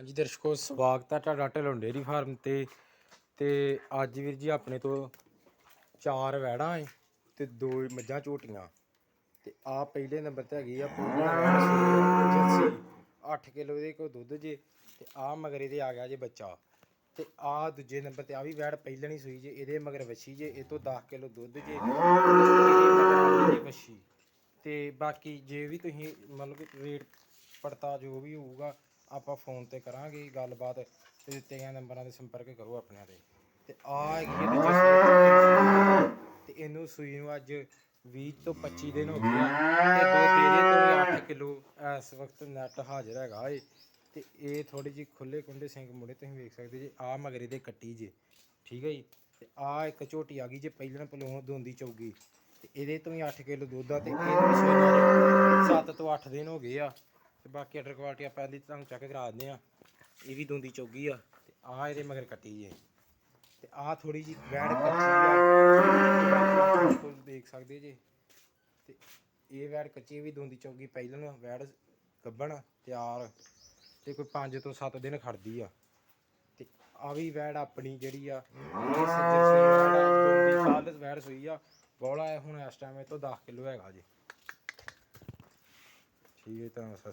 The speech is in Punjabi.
ਹਾਂਜੀ ਦਰਸ਼ਕੋ, ਸਵਾਗਤ ਹੈ ਤੁਹਾਡਾ ਢਿੱਲੋਂ ਡੇਅਰੀ ਫਾਰਮ ਤੇ। ਤੇ ਅੱਜ ਵੀਰ ਜੀ ਆਪਣੇ ਤੋਂ ਚਾਰ ਵੈੜਾਂ ਏ ਤੇ ਦੋ ਮੱਝਾਂ ਝੋਟੀਆਂ। ਤੇ ਆ ਪਹਿਲੇ ਨੰਬਰ ਤੇ ਹੈਗੀ ਆ ਜਰਸੀ 8 ਕਿਲੋ ਦੇ ਕੋ ਦੁੱਧ ਜੇ ਤੇ ਆ ਮਗਰ ਇਹਦੇ ਆ ਗਿਆ ਜੇ ਬੱਚਾ। ਤੇ ਆ ਦੂਜੇ ਨੰਬਰ ਤੇ ਆ ਵੀ ਵੈੜ ਪਹਿਲਾਂ ਹੀ ਸੂਈ ਜੇ, ਇਹਦੇ ਮਗਰ ਵੱਛੀ ਜੇ, ਇਹ ਤੋਂ 10 ਕਿਲੋ ਦੁੱਧ ਜੇ। ਜੇ ਵੱਛੀ। ਤੇ ਬਾਕੀ ਜੇ ਵੀ ਤੁਸੀਂ ਮਤਲਬ ਕਿ ਰੇਟ ਪੜਤਾ ਜੋ ਵੀ ਹੋਊਗਾ ਆਪਾਂ ਫੋਨ ਤੇ ਕਰਾਂਗੇ ਗੱਲਬਾਤ ਤੇ ਦਿੱਤੇ ਗਏ ਨੰਬਰਾਂ ਤੇ ਸੰਪਰਕ ਕਰੋ ਆਪਣਿਆਂ ਤੇ। ਤੇ ਆ ਹੈਗੀ ਹੈ ਦੂਜੀ ਸੂਈ ਤੇ ਇਹਨੂੰ ਸੂਈ ਨੂੰ ਅੱਜ 20 ਤੋਂ 25 ਦਿਨ ਹੋ ਗਏ ਆ। ਤੇ ਦੋ ਤੇਰੇ ਤੋਂ 8 ਕਿਲੋ ਇਸ ਵਕਤ ਨੈਟ ਹਾਜ਼ਰ ਹੈਗਾ ਏ। ਤੇ ਇਹ ਥੋੜੀ ਜਿਹੀ ਖੁੱਲੇ ਕੁੰਡੇ ਸਿੰਘ ਮੁੜੇ ਤੁਸੀਂ ਵੇਖ ਸਕਦੇ ਜੇ ਆ ਮਗਰੇ ਦੇ ਕੱਟੀ ਜੇ। ਠੀਕ ਹੈ ਜੀ? ਤੇ ਆ ਇੱਕ ਝੋਟੀ ਆ ਗਈ ਜੇ ਪਹਿਲਾਂ ਪਲੋਂ ਦੋਂਦੀ ਚੌਗੀ। ਤੇ ਇਹਦੇ ਤੋਂ ਹੀ 8 ਕਿਲੋ ਦੁੱਧ ਆ ਤੇ ਇਹਨੂੰ ਸੂਈ 7 ਤੋਂ 8 ਦਿਨ ਹੋ ਗਏ ਆ। ਤੇ ਬਾਕੀ ਆਰਡਰ ਕੁਆਲਿਟੀ ਆਪਾਂ ਇਹਦੀ ਤੁਹਾਨੂੰ ਚੈੱਕ ਕਰਾ ਦਿੰਦੇ ਆ ਇਹ ਵੀ ਦੋਂਦੀ ਚੌਗੀ ਆ ਤੇ ਆਹ ਇਹਦੇ ਮਗਰ ਕੱਟੀ ਜੇ। ਤੇ ਆਹ ਥੋੜੀ ਜੀ ਵੈੜ ਕੱਚੀ ਆ। ਤੁਸੀਂ ਦੇਖ ਸਕਦੇ ਜੇ। ਤੇ ਇਹ ਵੈੜ ਕੱਚੀ ਵੀ ਦੋਂਦੀ ਚੌਗੀ ਪਹਿਲਾਂ ਨੂੰ ਵੈੜ ਗੱਬਣ ਤਿਆਰ ਤੇ ਕੋਈ 5 ਤੋਂ 7 ਦਿਨ ਖੜਦੀ ਆ। ਤੇ ਆ ਵੀ ਵੈੜ ਆਪਣੀ ਜਿਹੜੀ ਆ ਇਹ ਸੱਜਰ ਵੈੜ ਆ, ਦੋਂਦੀ ਆ। ਬੋਲਾ ਹੁਣ ਇਸ ਟਾਈਮ ਇਹ ਤੋਂ 10 ਕਿਲੋ ਹੈਗਾ ਜੀ। ਠੀਕ ਹੈ ਤਾਂ ਸਤਿ